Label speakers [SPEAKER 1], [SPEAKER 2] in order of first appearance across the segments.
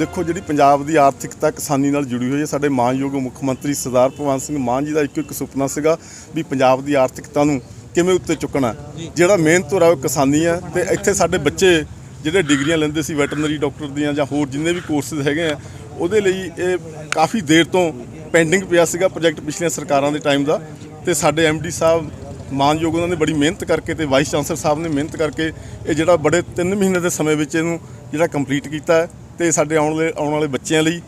[SPEAKER 1] ਦੇਖੋ ਜਿਹੜੀ ਪੰਜਾਬ ਦੀ ਆਰਥਿਕਤਾ ਕਿਸਾਨੀ ਨਾਲ ਜੁੜੀ ਹੋਈ ਹੈ ਸਾਡੇ ਮਾਨਯੋਗ ਮੁੱਖ ਮੰਤਰੀ ਸਰਦਾਰ ਭਗਵੰਤ ਸਿੰਘ ਮਾਨ ਜੀ ਦਾ ਇੱਕੋ ਇੱਕ ਸੁਪਨਾ ਸੀਗਾ ਵੀ ਪੰਜਾਬ ਦੀ ਆਰਥਿਕਤਾ ਨੂੰ ਕਿਵੇਂ ਉੱਤੇ ਚੁੱਕਣਾ ਜਿਹੜਾ ਮੇਨ ਧੁਰਾ ਉਹ ਕਿਸਾਨੀ ਹੈ ਤੇ ਇੱਥੇ ਸਾਡੇ ਬੱਚੇ ਜਿਹੜੇ ਡਿਗਰੀਆਂ ਲੈਂਦੇ ਸੀ ਵੈਟਰਨਰੀ ਡਾਕਟਰ ਦੀਆਂ ਜਾਂ ਹੋਰ ਜਿੰਨੇ ਵੀ ਕੋਰਸਿਸ ਹੈਗੇ ਆ ਉਹਦੇ ਲਈ ਇਹ ਕਾਫੀ ਦੇਰ ਤੋਂ ਪੈਂਡਿੰਗ ਪਿਆ ਸੀਗਾ ਪ੍ਰੋਜੈਕਟ ਪਿਛਲੀਆਂ ਸਰਕਾਰਾਂ ਦੇ ਟਾਈਮ ਦਾ ਤੇ ਸਾਡੇ ਐਮਡੀ ਸਾਹਿਬ ਮਾਨਯੋਗ ਉਹਨਾਂ ਨੇ ਬੜੀ ਮਿਹਨਤ ਕਰਕੇ ਤੇ ਵਾਈਸ ਚਾਂਸਲਰ ਸਾਹਿਬ ਨੇ ਮਿਹਨਤ ਕਰਕੇ ਇਹ ਜਿਹੜਾ ਬੜੇ 3 ਮਹੀਨੇ ਦੇ ਸਮੇਂ ਵਿੱਚ ਇਹਨੂੰ ਜਿਹੜਾ ਕੰਪਲੀਟ ਕੀਤਾ ਹੈ। ਤੇ ਸਾਡੇ ਆਉਣ ਵਾਲੇ ਆਉਣ ਵਾਲੇ ਬੱਚਿਆਂ ਲਈ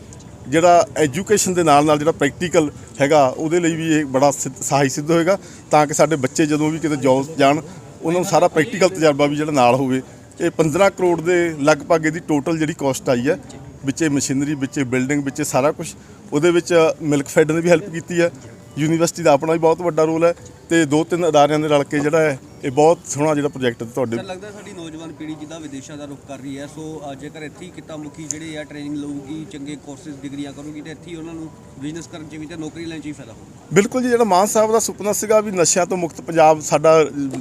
[SPEAKER 1] ਜਿਹੜਾ ਐਜੂਕੇਸ਼ਨ ਦੇ ਨਾਲ ਨਾਲ ਜਿਹੜਾ ਪ੍ਰੈਕਟੀਕਲ ਹੈਗਾ, ਉਹਦੇ ਲਈ ਵੀ ਇਹ ਬੜਾ ਸਿੱਧ- ਸਹਾਈ ਸਿੱਧ ਹੋਏਗਾ ਤਾਂ ਕਿ ਸਾਡੇ ਬੱਚੇ ਜਦੋਂ ਵੀ ਕਿਤੇ ਜੌਬ ਜਾਣ, ਉਹਨਾਂ ਨੂੰ ਸਾਰਾ ਪ੍ਰੈਕਟੀਕਲ ਤਜਰਬਾ ਵੀ ਜਿਹੜਾ ਨਾਲ ਹੋਵੇ। ਇਹ 15 ਕਰੋੜ ਦੇ ਲਗਭਗ ਇਹਦੀ ਟੋਟਲ ਜਿਹੜੀ ਕਾਸਟ ਆਈ ਹੈ, ਵਿੱਚੇ ਮਸ਼ੀਨਰੀ ਵਿੱਚੇ ਬਿਲਡਿੰਗ ਵਿੱਚੇ ਸਾਰਾ ਕੁਝ ਉਹਦੇ ਵਿੱਚ ਮਿਲਕ ਫੈਡ ਨੇ ਵੀ ਹੈਲਪ ਕੀਤੀ ਹੈ। ਯੂਨੀਵਰਸਿਟੀ ਦਾ ਆਪਣਾ ਵੀ ਬਹੁਤ ਵੱਡਾ ਰੋਲ ਹੈ ਤੇ ਦੋ ਤਿੰਨ ਅਦਾਰਿਆਂ ਦੇ ਰਲ ਕੇ ਜਿਹੜਾ ਹੈ ਇਹ ਬਹੁਤ ਸੋਹਣਾ ਜਿਹੜਾ ਪ੍ਰੋਜੈਕਟ ਤੁਹਾਡੇ
[SPEAKER 2] ਸਰ ਲੱਗਦਾ ਸਾਡੀ ਨੌਜਵਾਨ ਪੀੜ੍ਹੀ ਜਿੱਦਾਂ ਵਿਦੇਸ਼ਾਂ ਦਾ ਰੁਖ ਕਰ ਰਹੀ ਹੈ ਸੋ ਅ, ਜੇਕਰ ਇੱਥੇ ਹੀ ਕਿੱਤਾ ਮੁਖੀ ਜਿਹੜੇ ਆ ਟ੍ਰੇਨਿੰਗ ਲਊਗੀ ਚੰਗੇ ਕੋਰਸਿਸ ਡਿਗਰੀਆਂ ਕਰੂਗੀ ਤੇ ਇੱਥੇ ਹੀ ਉਹਨਾਂ ਨੂੰ ਬਿਜ਼ਨਸ ਕਰਨ ਚ ਵੀ ਤੇ ਨੌਕਰੀ ਲੈਣ ਚ ਵੀ ਫਾਇਦਾ ਹੋਊਗਾ।
[SPEAKER 1] ਬਿਲਕੁਲ ਜੀ ਜਿਹੜਾ ਮਾਨ ਸਾਹਿਬ ਦਾ ਸੁਪਨਾ ਸੀਗਾ ਵੀ ਨਸ਼ਿਆਂ ਤੋਂ ਮੁਕਤ ਪੰਜਾਬ ਸਾਡਾ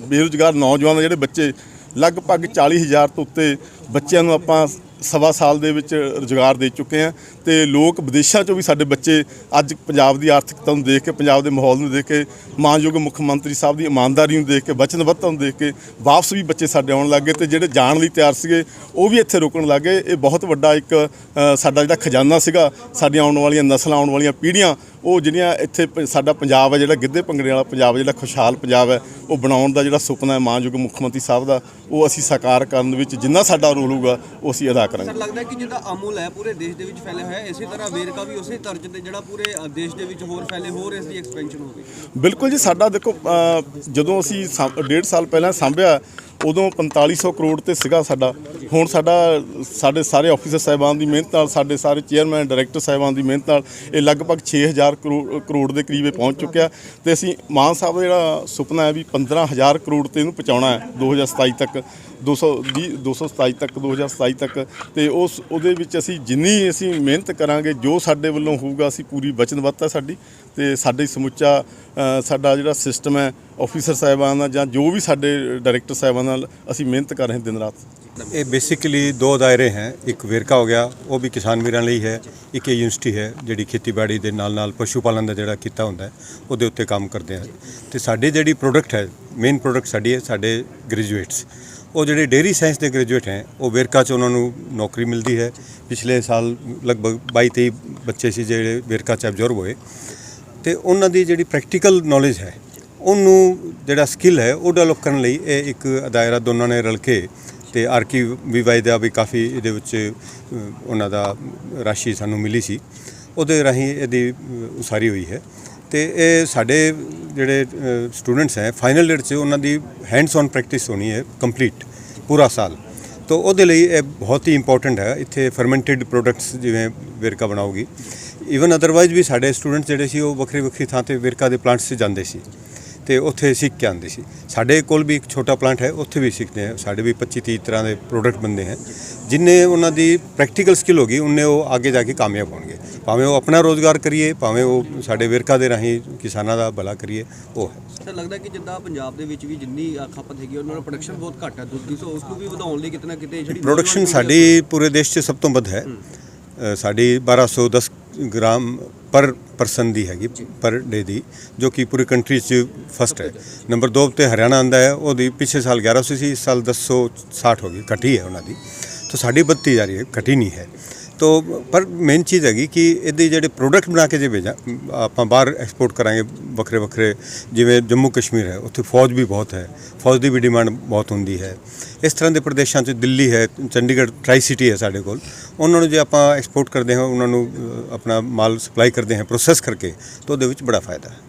[SPEAKER 1] ਬੇਰੁਜ਼ਗਾਰ ਨੌਜਵਾਨ ਜਿਹੜੇ ਬੱਚੇ ਲਗਭਗ 40000 ਤੋਂ ਉੱਤੇ ਬੱਚਿਆਂ ਨੂੰ ਆਪਾਂ ਸਵਾ ਸਾਲ ਦੇ ਵਿੱਚ ਰੁਜ਼ਗਾਰ ਦੇ ਚੁੱਕੇ ਆ ਤੇ ਲੋਕ ਵਿਦੇਸ਼ਾਂ ਚੋਂ ਵੀ ਸਾਡੇ ਬੱਚੇ ਅੱਜ ਪੰਜਾਬ ਦੀ ਆਰਥਿਕਤਾ ਨੂੰ ਦੇਖ ਕੇ, ਪੰਜਾਬ ਦੇ ਮਾਹੌਲ ਨੂੰ ਦੇਖ ਕੇ, ਮਾਨਯੋਗ ਮੁੱਖ ਮੰਤਰੀ ਸਾਹਿਬ ਦੀ ਇਮਾਨਦਾਰੀ ਨੂੰ ਦੇਖ ਕੇ, ਵਚਨਬੱਧਤਾ ਨੂੰ ਦੇਖ ਕੇ ਵਾਪਸ ਵੀ ਬੱਚੇ ਸਾਡੇ ਆਉਣ ਲੱਗੇ ਤੇ ਜਿਹੜੇ ਜਾਣ ਲਈ ਤਿਆਰ ਸੀਗੇ, ਉਹ ਵੀ ਇੱਥੇ ਰੁਕਣ ਲੱਗੇ ਇਹ ਬਹੁਤ ਵੱਡਾ ਇੱਕ ਸਾਡਾ ਜਿਹੜਾ ਖਜ਼ਾਨਾ ਸੀਗਾ, ਸਾਡੀਆਂ ਆਉਣ ਵਾਲੀਆਂ ਨਸਲਾਂ, ਆਉਣ ਵਾਲੀਆਂ ਪੀੜ੍ਹੀਆਂ, ਉਹ ਜਿਹੜੀਆਂ ਇੱਥੇ ਪ- ਸਾਡਾ ਪੰਜਾਬ ਹੈ, ਜਿਹੜਾ ਗਿੱਧੇ ਭੰਗੜੇ ਵਾਲਾ ਪੰਜਾਬ ਜਿਹੜਾ ਖੁਸ਼ਹਾਲ ਪੰਜਾਬ ਹੈ, ਉਹ ਬਣਾਉਣ ਦਾ ਜਿਹੜਾ ਸੁਪਨਾ ਹੈ, ਮਾਨਯੋਗ ਮੁੱਖ ਮੰਤਰੀ ਸਾਹਿਬ ਦਾ, ਉਹ ਅਸੀਂ ਸਾਕਾਰ ਕਰਨ ਵਿੱਚ ਜਿੰਨਾ ਸਾਡਾ ਰੋਲ ਹੋਊਗਾ ਉਹ ਅਸੀਂ ਅਦਾ
[SPEAKER 2] ਸਰ
[SPEAKER 1] ਕਰਾਂਗੇ
[SPEAKER 2] ਲੱਗਦਾ ਕਿ ਜਿੱਦਾਂ ਅਮੁਲ ਹੈ ਪੂਰੇ ਦੇਸ਼ ਦੇ ਵਿੱਚ ਫੈਲਿਆ ਹੋਇਆ ਹੈ ਇਸੇ ਤਰ੍ਹਾਂ ਵੇਰਕਾ ਵੀ ਉਸੇ ਤਰਜ਼ ਤੇ ਜਿਹੜਾ ਪੂਰੇ ਅ, ਦੇਸ਼ ਦੇ ਵਿੱਚ ਹੋਰ ਫੈਲੇ ਹੋਰ ਇਸ ਦੀ ਐਕਸਪੈਂਸ਼ਨ ਹੋਵੇ।
[SPEAKER 1] ਬਿਲਕੁਲ ਜੀ ਸਾਡਾ ਦੇਖੋ ਅ, ਜਦੋਂ ਅਸੀਂ ਡੇਢ ਸਾਲ ਪਹਿਲਾਂ ਸਾਂਭਿਆ ਉਦੋਂ 4500 ਕਰੋੜ ਤੇ ਸੀਗਾ ਸਾਡਾ। ਹੁਣ ਸਾਡਾ ਸਾਡੇ ਸਾਰੇ ਆਫੀਸਰ ਸਾਹਿਬਾਨ ਦੀ ਮਿਹਨਤ ਨਾਲ ਸਾਡੇ ਸਾਰੇ ਚੇਅਰਮੈਨ ਡਾਇਰੈਕਟਰ ਸਾਹਿਬਾਨ ਦੀ ਮਿਹਨਤ ਨਾਲ ਇਹ ਲਗਭਗ 6000 ਕਰੋੜ ਕਰੋੜ ਦੇ ਕਰੀਬ ਇਹ ਪਹੁੰਚ ਚੁੱਕਿਆ। ਤੇ ਅਸੀਂ ਮਾਨ ਸਾਹਿਬ ਦਾ ਜਿਹੜਾ ਸੁਪਨਾ ਹੈ ਵੀ 15000 ਕਰੋੜ ਤੇ ਇਹਨੂੰ ਪਹੁੰਚਾਉਣਾ ਹੈ 2027 ਤੱਕ। 220 227 ਤੱਕ 2027 ਤੱਕ ਤੇ ਉਸ, ਉਹਦੇ ਵਿੱਚ ਅਸੀਂ ਜਿੰਨੀ ਅਸੀਂ ਮਿਹਨਤ ਕਰਾਂਗੇ, ਜੋ ਸਾਡੇ ਵੱਲੋਂ ਹੋਊਗਾ, ਅਸੀਂ ਪੂਰੀ ਵਚਨਬੱਧਤਾ ਸਾਡੀ ਤੇ ਸਾਡੇ ਸਮੁੱਚਾ ਸਾਡਾ ਜਿਹੜਾ ਸਿਸਟਮ ਹੈ ਆਫੀਸਰ ਸਾਹਿਬਾਨ ਦਾ ਜਾਂ ਜੋ ਵੀ ਸਾਡੇ ਡਾਇਰੈਕਟਰ ਸਾਹਿਬਾਨ ਨਾਲ ਅਸੀਂ ਮਿਹਨਤ ਕਰ ਰਹੇ ਦਿਨ ਰਾਤ।
[SPEAKER 3] ਇਹ ਬੇਸਿਕਲੀ ਦੋ ਦਾਇਰੇ ਹੈ। ਇੱਕ ਵੇਰਕਾ ਹੋ ਗਿਆ, ਉਹ ਵੀ ਕਿਸਾਨ ਵੀਰਾਂ ਲਈ ਹੈ, ਇੱਕ ਇਹ ਯੂਨੀਵਰਸਿਟੀ ਹੈ, ਜਿਹੜੀ ਖੇਤੀਬਾੜੀ ਦੇ ਨਾਲ ਨਾਲ ਪਸ਼ੂ ਪਾਲਣ ਦਾ ਜਿਹੜਾ ਕੀਤਾ ਹੁੰਦਾ ਉਹਦੇ ਉੱਤੇ ਕੰਮ ਕਰਦੇ ਆ। ਤੇ ਸਾਡੀ ਜਿਹੜੀ ਪ੍ਰੋਡਕਟ ਹੈ ਮੇਨ ਪ੍ਰੋਡਕਟ ਸਾਡੀ ਹੈ, ਸਾਡੇ ਗ੍ਰੈਜੂਏਟਸ ਉਹ ਜਿਹੜੇ ਡੇਰੀ ਸਾਇੰਸ ਦੇ ਗ੍ਰੈਜੂਏਟ ਹੈ, ਉਹ ਵੇਰਕਾ 'ਚ ਉਹਨਾਂ ਨੂੰ ਨੌਕਰੀ ਮਿਲਦੀ ਹੈ। ਪਿਛਲੇ ਸਾਲ ਲਗਭਗ 22 23 ਬੱਚੇ ਸੀ ਜਿਹੜੇ ਵੇਰਕਾ 'ਚ ਅਬਜ਼ਰਵ ਹੋਏ। ਤੇ ਉਹਨਾਂ ਦੀ ਜਿਹੜੀ ਪ੍ਰੈਕਟੀਕਲ ਨੌਲੇਜ ਹੈ, ਉਹਨੂੰ ਜਿਹੜਾ ਸਕਿੱਲ ਹੈ, ਉਹ ਡਿਵੈਲਪ ਕਰਨ ਲਈ ਇਹ ਇੱਕ ਦਾਇਰਾ ਦੋਨਾਂ ਨੇ ਰਲ ਕੇ ਤੇ ਆਰਕੀ ਵੀਵਾਈ ਦਾ ਵੀ ਕਾਫੀ ਇਹਦੇ ਵਿੱਚ ਉਹਨਾਂ ਦਾ ਰਾਸ਼ੀ ਸਾਨੂੰ ਮਿਲੀ ਸੀ। ਉਹਦੇ ਰਾਹੀਂ ਇਹਦੀ ਉਸਾਰੀ ਹੋਈ ਹੈ। ਤੇ ਇਹ ਸਾਡੇ ਜਿਹੜੇ ਸਟੂਡੈਂਟਸ ਹੈ ਫਾਈਨਲ ਈਅਰ 'ਚ ਉਹਨਾਂ ਦੀ ਹੈਂਡਸ ਔਨ ਪ੍ਰੈਕਟਿਸ ਹੋਣੀ ਹੈ ਕੰਪਲੀਟ ਪੂਰਾ ਸਾਲ। ਤੋ ਉਹਦੇ ਲਈ ਇਹ ਬਹੁਤ ਹੀ ਇੰਪੋਰਟੈਂਟ ਹੈ, ਇੱਥੇ ਫਰਮੈਂਟਡ ਪ੍ਰੋਡਕਟਸ ਜਿਵੇਂ ਵੇਰਕਾ ਬਣਾਉਗੀ ਈਵਨ ਅਦਰਵਾਈਜ਼ ਵੀ ਸਾਡੇ ਸਟੂਡੈਂਟਸ ਜਿਹੜੇ ਸੀ, ਉਹ ਵੱਖਰੀ ਵੱਖਰੀ ਥਾਂ ਤੇ ਵੇਰਕਾ ਦੇ ਪਲਾਂਟਸ 'ਚ ਜਾਂਦੇ ਸੀ। ਤੇ ਉੱਥੇ ਸਿੱਖ ਕੇ ਆਉਂਦੇ ਸੀ। ਸਾਡੇ ਕੋਲ ਵੀ ਇੱਕ ਛੋਟਾ ਪਲਾਂਟ ਹੈ ਉੱਥੇ ਵੀ ਸਿੱਖਦੇ ਆ ਸਾਡੇ ਵੀ 25 30 ਤਰ੍ਹਾਂ ਦੇ ਪ੍ਰੋਡਕਟ ਬਣਦੇ ਹਨ ਜਿੰਨੇ ਉਹਨਾਂ ਦੀ ਪ੍ਰੈਕਟੀਕਲ ਸਕਿੱਲ ਹੋਗੀ ਉਹਨੇ ਉਹ ਅੱਗੇ ਜਾ ਕੇ ਕਾਮਯਾਬ ਹੋਣਗੇ। ਭਾਵੇਂ ਉਹ ਆਪਣਾ ਰੋਜ਼ਗਾਰ ਕਰੀਏ ਭਾਵੇਂ ਉਹ ਸਾਡੇ ਵੇਰਕਾ ਦੇ ਰਾਹੀਂ ਕਿਸਾਨਾਂ ਦਾ ਭਲਾ ਕਰੀਏ ਉਹ ਹੈ।
[SPEAKER 2] ਸਰ ਲੱਗਦਾ ਕਿ ਜਿੱਦਾਂ ਪੰਜਾਬ ਦੇ ਵਿੱਚ ਵੀ ਜਿੰਨੀ ਖਪਤ ਹੈਗੀ ਉਹਨਾਂ ਦਾ ਪ੍ਰੋਡਕਸ਼ਨ ਬਹੁਤ ਘੱਟ ਹੈ ਦੁੱਧ ਦੀ ਸੋ ਉਸ ਨੂੰ ਵੀ ਵਧਾਉਣ ਲਈ ਕਿਤੇ ਨਾ ਕਿਤੇ ਜਿਹੜੀ
[SPEAKER 3] ਪ੍ਰੋਡਕਸ਼ਨ ਸਾਡੀ ਪੂਰੇ ਦੇਸ਼ 'ਚ ਸਭ ਤੋਂ ਵੱਧ ਹੈ। ਸਾਡੀ 1210 ਗ੍ਰਾਮ ਪਰ ਪਰਸਨ ਦੀ ਹੈਗੀ ਪਰ ਡੇ ਦੀ ਜੋ ਕਿ ਪੂਰੀ ਕੰਟਰੀ 'ਚ ਫਸਟ ਹੈ। ਨੰਬਰ 2 ਤੇ ਹਰਿਆਣਾ ਆਂਦਾ ਹੈ ਉਹਦੀ ਪਿਛਲੇ ਸਾਲ 1100 ਸੀ ਇਸ ਸਾਲ 1060 ਹੋ ਗਈ ਘਟੀ ਹੈ ਉਹਨਾਂ ਦੀ। ਤਾਂ ਸਾਡੀ ਵੱਧਦੀ ਜਾ ਰਹੀ ਹੈ ਘਟੀ ਨਹੀਂ ਹੈ। ਤੋ ਪਰ ਮੇਨ ਚੀਜ਼ ਹੈਗੀ ਕਿ ਇਹਦੇ ਜਿਹੜੇ ਪ੍ਰੋਡਕਟ ਬਣਾ ਕੇ ਜੇ ਭੇਜਾਂ, ਆਪਾਂ ਬਾਹਰ ਐਕਸਪੋਰਟ ਕਰਾਂਗੇ ਵੱਖਰੇ ਵੱਖਰੇ, ਜਿਵੇਂ ਜੰਮੂ ਕਸ਼ਮੀਰ ਹੈ, ਉੱਥੇ ਫੌਜ ਵੀ ਬਹੁਤ ਹੈ, ਫੌਜ ਦੀ ਵੀ ਡਿਮਾਂਡ ਬਹੁਤ ਹੁੰਦੀ ਹੈ। ਇਸ ਤਰ੍ਹਾਂ ਦੇ ਪ੍ਰਦੇਸ਼ਾਂ 'ਚ ਦਿੱਲੀ ਹੈ, ਚੰਡੀਗੜ੍ਹ ਟਰਾਈ ਸਿਟੀ ਹੈ ਸਾਡੇ ਕੋਲ, ਉਹਨਾਂ ਨੂੰ ਜੇ ਆਪਾਂ ਐਕਸਪੋਰਟ ਕਰਦੇ ਹਾਂ, ਉਹਨਾਂ ਨੂੰ ਆਪਣਾ ਮਾਲ ਸਪਲਾਈ ਕਰਦੇ ਹਾਂ ਪ੍ਰੋਸੈਸ ਕਰਕੇ, ਤਾਂ ਉਹਦੇ ਵਿੱਚ ਬੜਾ ਫਾਇਦਾ ਹੈ।